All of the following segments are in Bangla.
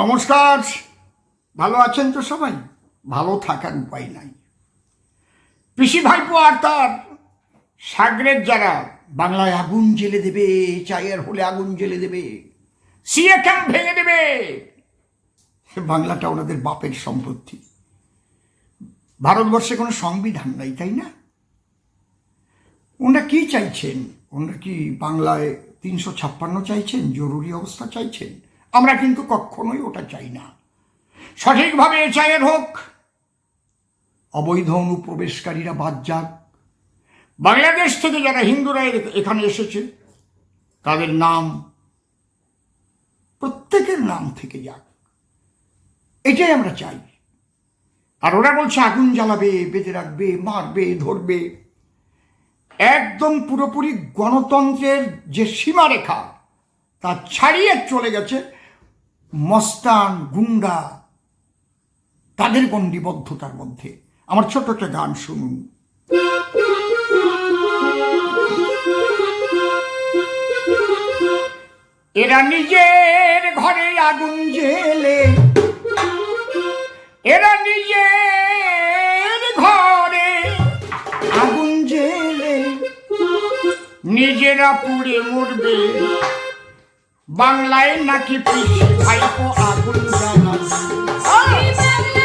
নমস্কার। ভালো আছেন তো সবাই? ভালো থাকার উপায় নাই। পিসি ভাইপো আর তার সাগরের যারা বাংলায় আগুন জেলে দেবে, চায়ের হলে আগুন জেলে দেবে, সিএ ক্যাম্প ভেঙে দেবে, বাংলাটা ওনাদের বাপের সম্পত্তি। ভারতবর্ষে কোনো সংবিধান নাই, তাই না? ওনারা কি চাইছেন? ওনারা কি বাংলায় তিনশো ছাপ্পান্ন চাইছেন? জরুরি অবস্থা চাইছেন? আমরা কিন্তু কখনোই ওটা চাই না। সঠিকভাবে চায়ের হোক, অবৈধ অনুপ্রবেশকারীরা বাদ যাক। বাংলাদেশ থেকে যারা হিন্দুরা এ- এখানে এসেছে, তাদের নাম প্রত্যেকের নাম থেকে যাক। এটাই আমরা চাই। আর ওরা বলছে, আগুন জ্বালাবে, বেঁধে রাখবে, মারবে, ধরবে। একদম পুরোপুরি গণতন্ত্রের যে সীমারেখা, তা ছাড়িয়ে চলে গেছে মস্তান, গুন্ডা, তাদের গণ্ডিবদ্ধতার মধ্যে। আমার ছোট একটা গান শুনুন। এরা নিজের ঘরে আগুন জেলে। এরা নিজের ঘরে আগুন জেলে। নিজেরা পুড়ে মরবে। বাংলায় নাকি পিসি ভাইপো আগুন জ্বালাবে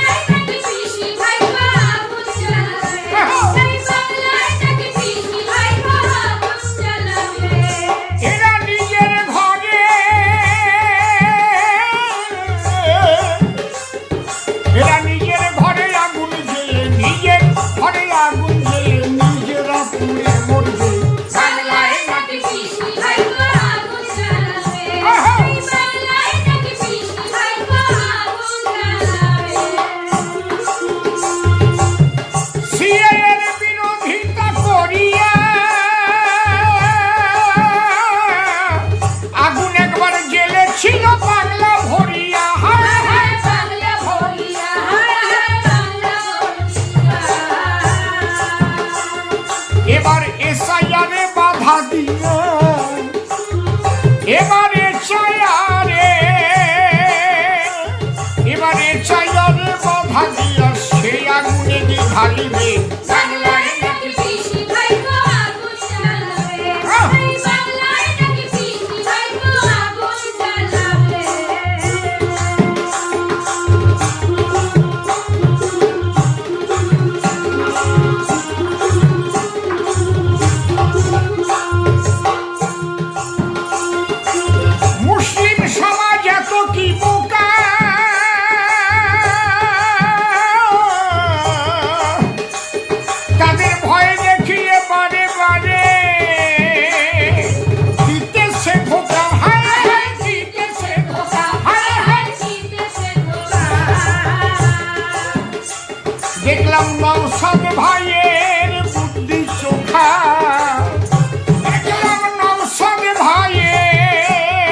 ঢালিবে। বাংলায় দেখলাম নৌসাদ ভাইয়ের বুদ্ধি চোখা দেখলাম নৌসাদ ভাইয়ের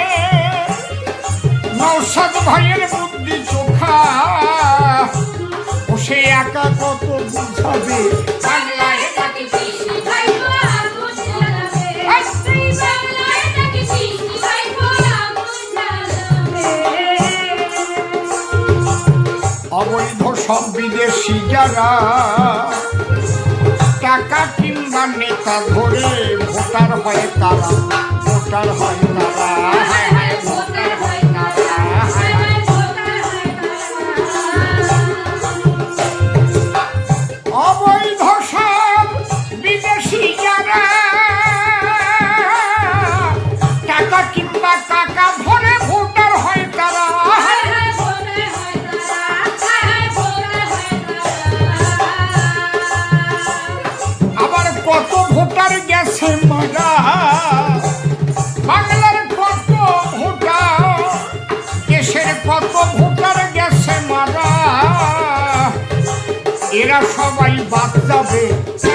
নৌসাদ ভাইয়ের বুদ্ধি চোখা ও সে একা কত বুঝাবে? সব বিদেশি যারা টাকা কিংবা নেতা ধরে ভোটার হয় তারা, ভোটার হয় তারা। হায় হায় সবাই বাদ যাবে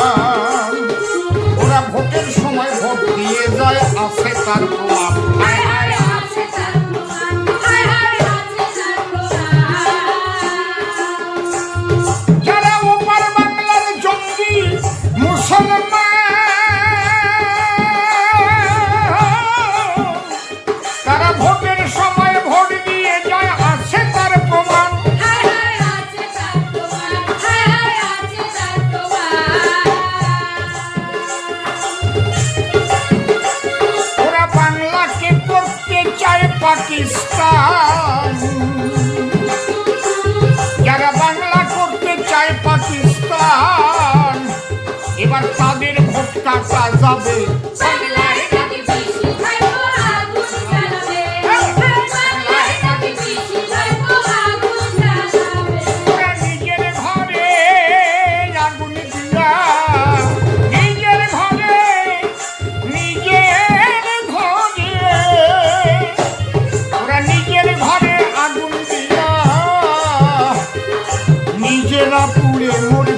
Come on, man. যাবে Pure, pure, pure.